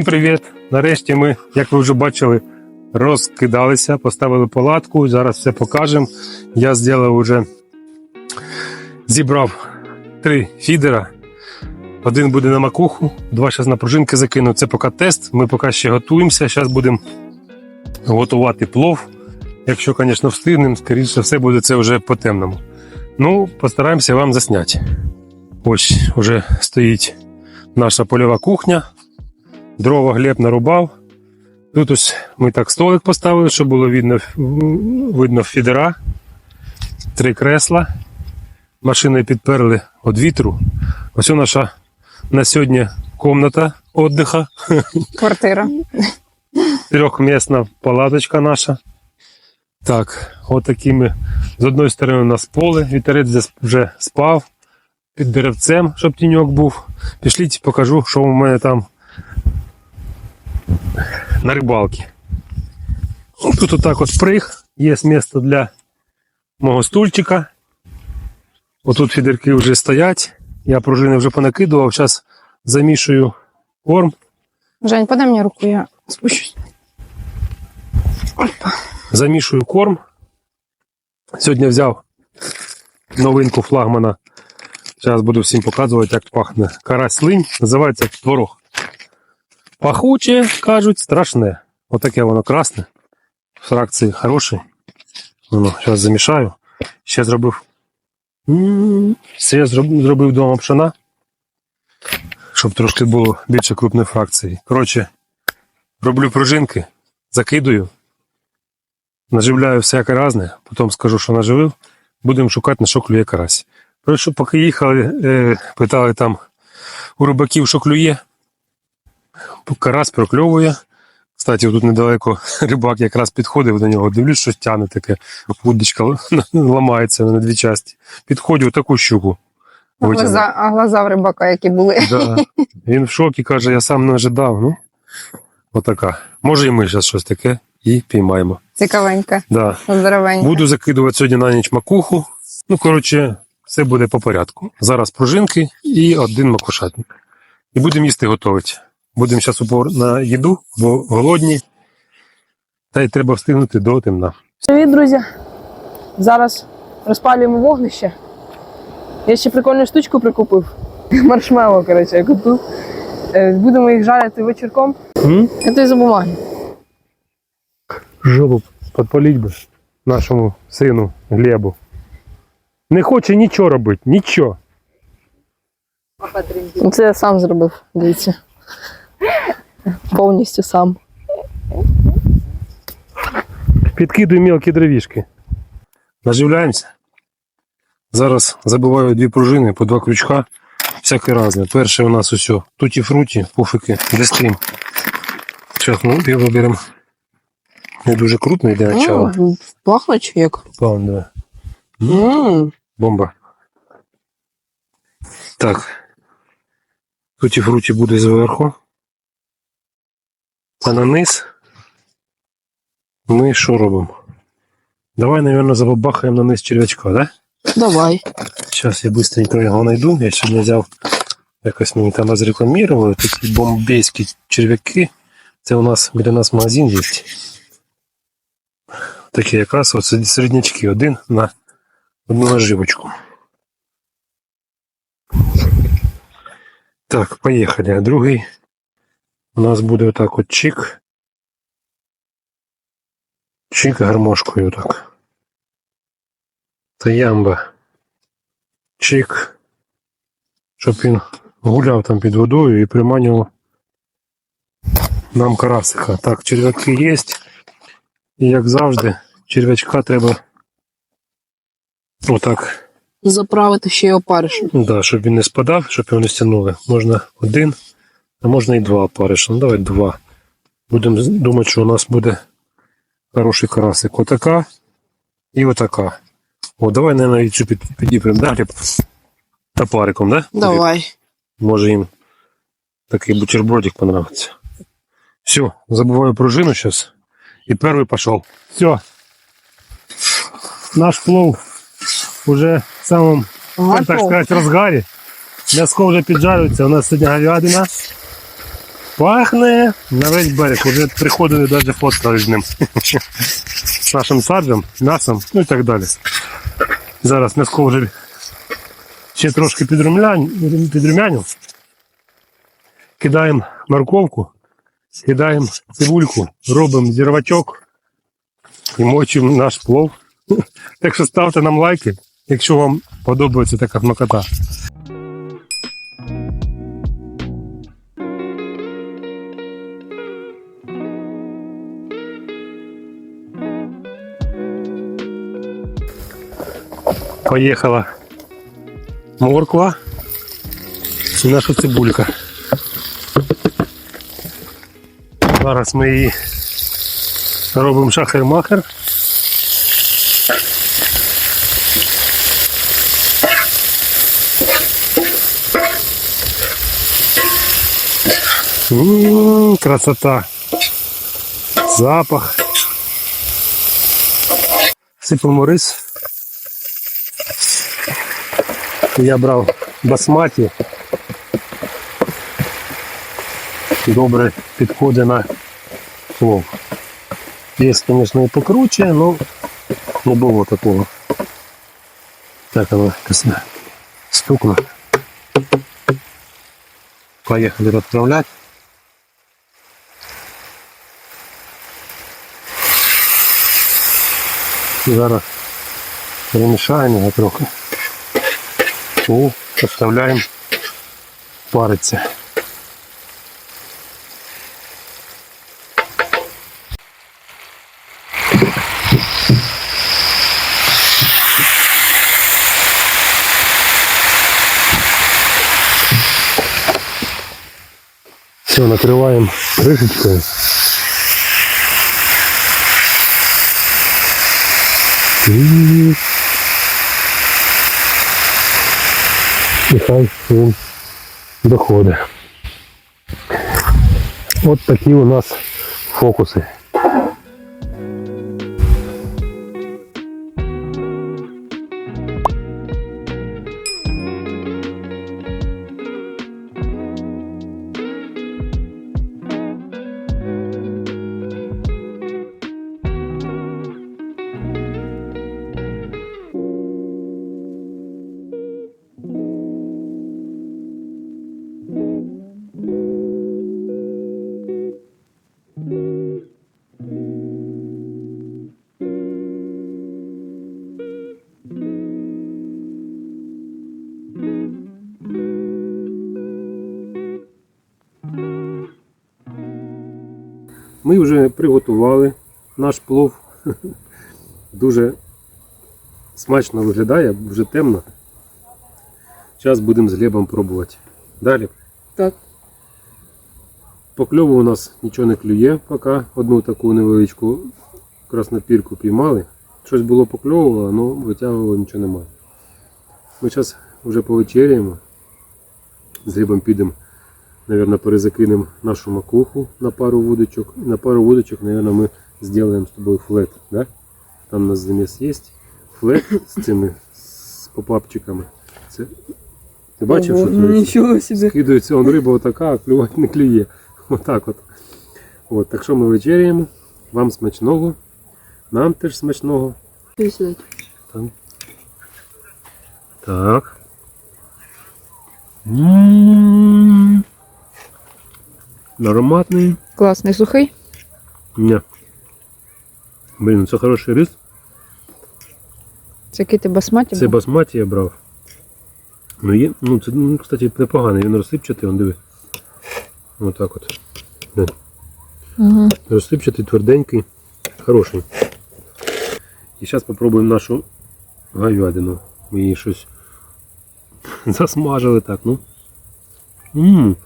Всім привіт! Нарешті ми, як ви вже бачили, розкидалися, поставили палатку. Зараз все покажемо. Я зробив вже зібрав три фідера. Один буде на макуху, два зараз на пружинки закину. Це поки тест. Ми поки ще готуємося. Зараз будемо готувати плов. Якщо, звісно, встигнемо, скоріше все буде це вже по темному. Ну, постараємося вам засняти. Ось вже стоїть наша польова кухня. Дрова Глеб нарубав. Тут ось ми так столик поставили, щоб було видно, видно фідера. Три кресла. Машиною підперли від вітру. Ось наша на сьогодні комната віддиха. Квартира. Трьохмісна палаточка наша. Так, от такими. З одної сторони у нас поле, вітерець вже спав під деревцем, щоб тіньок був. Пішліть, покажу, що у мене там на рибалці. Тут отак от приг, є місце для мого стульчика. Отут фідерки вже стоять. Я пружини вже понакидував, зараз замішую корм. Жень, подай мені руку, я спущусь. замішую корм. Сьогодні взяв новинку флагмана. Зараз буду всім показувати, як пахне карась линь. Називається творог. Пахуче, кажуть, страшне. Отаке воно красне. Фракції хороші. Воно, зараз замішаю. Ще зробив. Ще зробив вдома пшена. Щоб трошки було більше крупної фракції. Коротше, роблю пружинки, закидую. Наживляю всяке різне, потім скажу, що наживив. Будемо шукати, на що клює карась. Коротше, поки їхали, е, питали там у рибаків, що клює. Карась прокльовує. Кстати, тут недалеко рибак якраз підходив до нього, дивлюсь, щось тягне таке. Вудочка ламається на дві часті. Підходив таку щуку. А глаза, а глаза в рибака, які були. Да. Він в шокі каже, я сам не ожидав. Ну, отака. Може, і ми зараз щось таке і піймаємо. Цікавенька, Да. здоровенька. Буду закидувати сьогодні на ніч макуху. Ну, коротше, все буде по порядку. Зараз пружинки і один макушатник. І будемо їсти готувати. Будемо зараз упор на їду, бо голодні. Та й треба встигнути до темна. Привіт, друзі! Зараз розпалюємо вогнище. Я ще прикольну штучку прикупив. Маршмеллоу, коротше, я купив. Е, Будемо їх жарити вечірком. Це за бумаги. Жопу підпаліть би нашому сину Глебу. Не хоче нічого робити, нічого. Це я сам зробив, дивіться. Повністю сам. Підкидуй мелкі дровішки. Наживляємося. Зараз забиваю дві пружини по два крючка. Всяке разне. Перше у нас усе. Туті фруті, пуфики, дестрім. Зараз ми його виберемо. Не дуже крупний для начала. Пахне чи як? Давай. Бомба. Так. Туті фруті буде зверху. А на низ ми що робимо? Давай, мабуть, забабахаємо на низ черв'ячка, да? Давай. Сейчас я быстренько його найду. Я сьогодні взяв якось мені там розрекламували такі бомбейські черв'яки. Це у нас біля нас магазин є. Такі якраз от середнячки один на одну наживочку. Так, поїхали. А другий у нас буде отак от чик. Чик гармошкою так. Та ямба чик, щоб він гуляв там під водою і приманював нам карасика. Так, черв'яки є. І як завжди, черв'ячка треба отак, Заправити ще й опаришем. да, щоб він не спадав, щоб його не стягнули. Можна один, а можна і два опариша. Ну давай два. Будемо думати, що у нас буде хороший карасик. Отака і отака. О, давай, наверное, цю під, підіпрем. Да, Глеб? Топариком, да? Давай. Може їм такий бутербродик понравится. Все, забываю пружину сейчас. И первый пошел. Все. Наш плов уже в самом, так сказать, разгаре. Мяско вже піджарюється. У нас сьогодні говядина. Пахне на весь берег. Уже приходили навіть фоткали з ним. З нашим саджем, м'ясом, ну і так далі. Зараз м'яско вже ще трошки підрумянів. Кидаємо морковку, кидаємо цибульку, робимо зірвачок і мочимо наш плов. Так що ставте нам лайки, якщо вам подобається така смакота. Поїхала морква і наша цибулька. Зараз ми її робимо шахер-махер. М, красота. Запах. Сипемо рис. Я брав басматі. Добре підходить на плов. Є, звісно, і покруче, але не було такого. Так, воно якось стукнуло. Поїхали відправляти. Зараз перемішаємо його трохи. І поставляємо париться. Все, накриваємо кришечкою. І нехай він доходить. От такі у нас фокуси. Ми вже приготували наш плов. Дуже смачно виглядає, вже темно. Зараз будемо з Глебом пробувати. Далі. Так. По кльову у нас нічого не клює, поки одну таку невеличку краснопірку піймали. Щось було покльовувало, але витягувало нічого немає. Ми зараз вже повечеряємо. З Глебом підемо, мабуть, перезакинемо нашу макуху на пару вудочок. І на пару вудочок, мабуть, ми зробимо з тобою флет. Да? Там у нас заміс є. Флет з цими з попапчиками. Це... Ти бачив, що твориться? Нічого собі. Скидується он риба отака, а клювати не клює. Отак от. от. Так що ми вечеряємо. Вам смачного. Нам теж смачного. Там. Так. М. Ароматний. Класний сухий. Ні. Блін, це хороший рис. Це який ти басматі Це був? басматі я брав. Ну, є, ну це, ну, кстати, непоганий, він розсипчатий, он диви. Отак от. Блін. Угу. Розсипчатий, тверденький, хороший. І зараз спробуємо нашу говядину. Ми її щось засмажили так, ну. Ммм,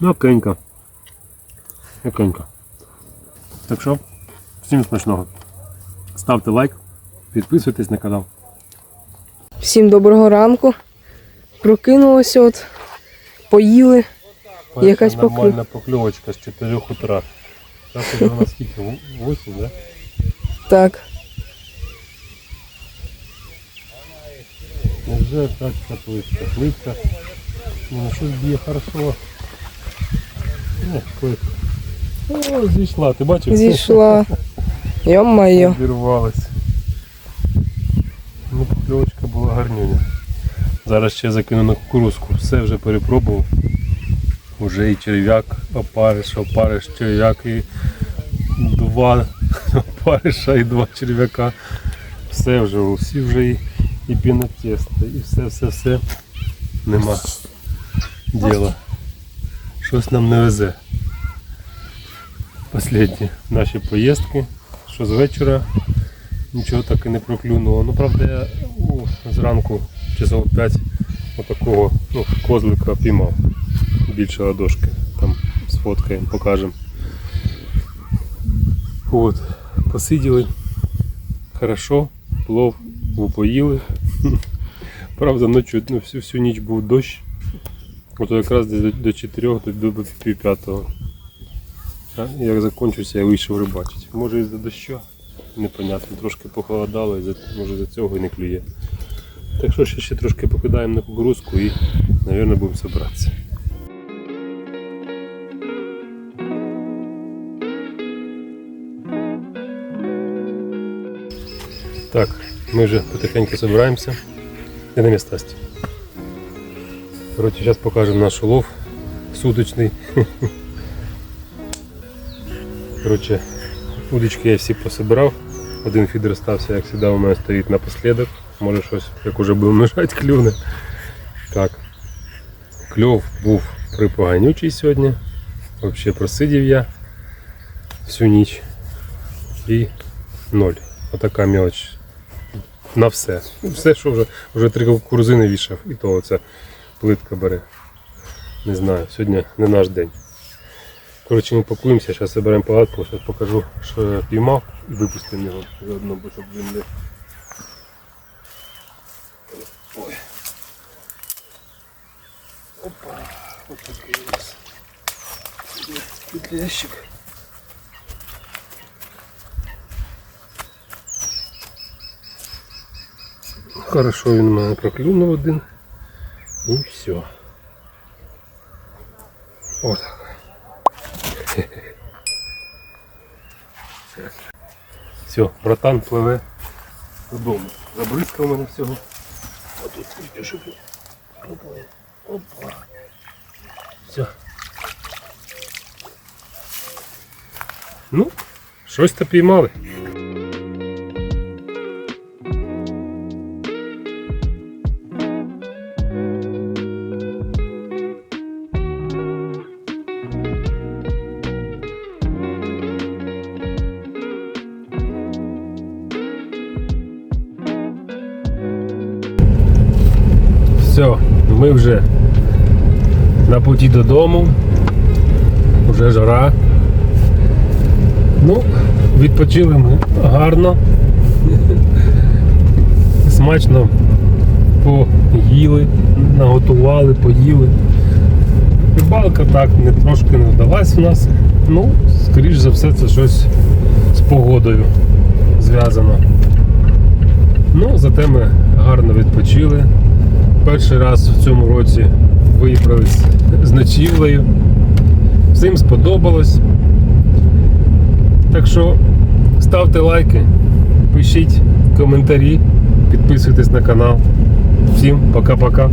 м'якенька. М'якенька. Так що, всім смачного. Ставте лайк, підписуйтесь на канал. Всім доброго ранку. Прокинулося от, поїли. Якась поклю- нормальна покльовочка з 4 утра. Зараз уже на скільки? 8, да? Так. Ну вже так плитка. Плитка. Ну щось б'є хорошо. Не, клетка. О, зійшла, ти бачив? Зійшла. Йо-моє. Обірвалась. Ну, покльовочка була гарнюня. Зараз ще закину на кукурузку. Все вже перепробував. Уже і черв'як, опариш, опариш, черв'як і два опариша і два черв'яка. Все вже, усі вже і, і пінотесто, і все, все, все. Нема діла. Щось нам не везе. Последні наші поїздки, що з вечора нічого так і не проклюнуло. Ну, правда, я у, зранку часов 5 отакого ну, козлика піймав. Більше ладошки. Там сфоткаємо, покажемо. От, посиділи. Хорошо, плов поїли. Правда, ночі, ну, всю, всю ніч був дощ. Ото якраз десь до, до 4 до, до пів п'ятого. Як закінчився, я вийшов рибачити. Може із-за дощу, непонятно, трошки похолодало, і може за цього і не клює. Так що ще, ще трошки покидаємо на кукурузку і, мабуть, будемо збиратися. Так, ми вже потихеньку збираємося. Де на місце? Коротше, зараз покажемо наш улов суточний. Коротше, удочки я всі пособирав. Один фідер стався, як завжди, у мене стоїть напослідок. Може щось, як уже будемо нажати, клюне. Так. Кльов був припоганючий сьогодні. Взагалі просидів я всю ніч. І ноль. Отака мелоч. На все. Все, що вже, вже три кукурузини вішав, і то оце плитка бере. Не знаю, сьогодні не наш день. Коротше, ми пакуємося, зараз заберемо палатку, зараз покажу, що я піймав і випустимо його заодно, бо щоб він не. Ой. Опа, ось такий у нас. Тут ящик. Хорошо, він мене проклюнув один. І все. Отак. Все, братан пливе додому. Забризкав мене всього. А тут тільки що. Опа. Опа. Все. Ну, щось то піймали. Все, ми вже на путі додому. Уже жара. Ну, відпочили ми гарно. Смачно поїли, наготували, поїли. Рибалка так не трошки не вдалась у нас. Ну, скоріш за все, це щось з погодою зв'язано. Ну, зате ми гарно відпочили. Перший раз в цьому році виїхались з ночівлею. Всім сподобалось. Так що ставте лайки, пишіть коментарі, підписуйтесь на канал. Всім пока-пока.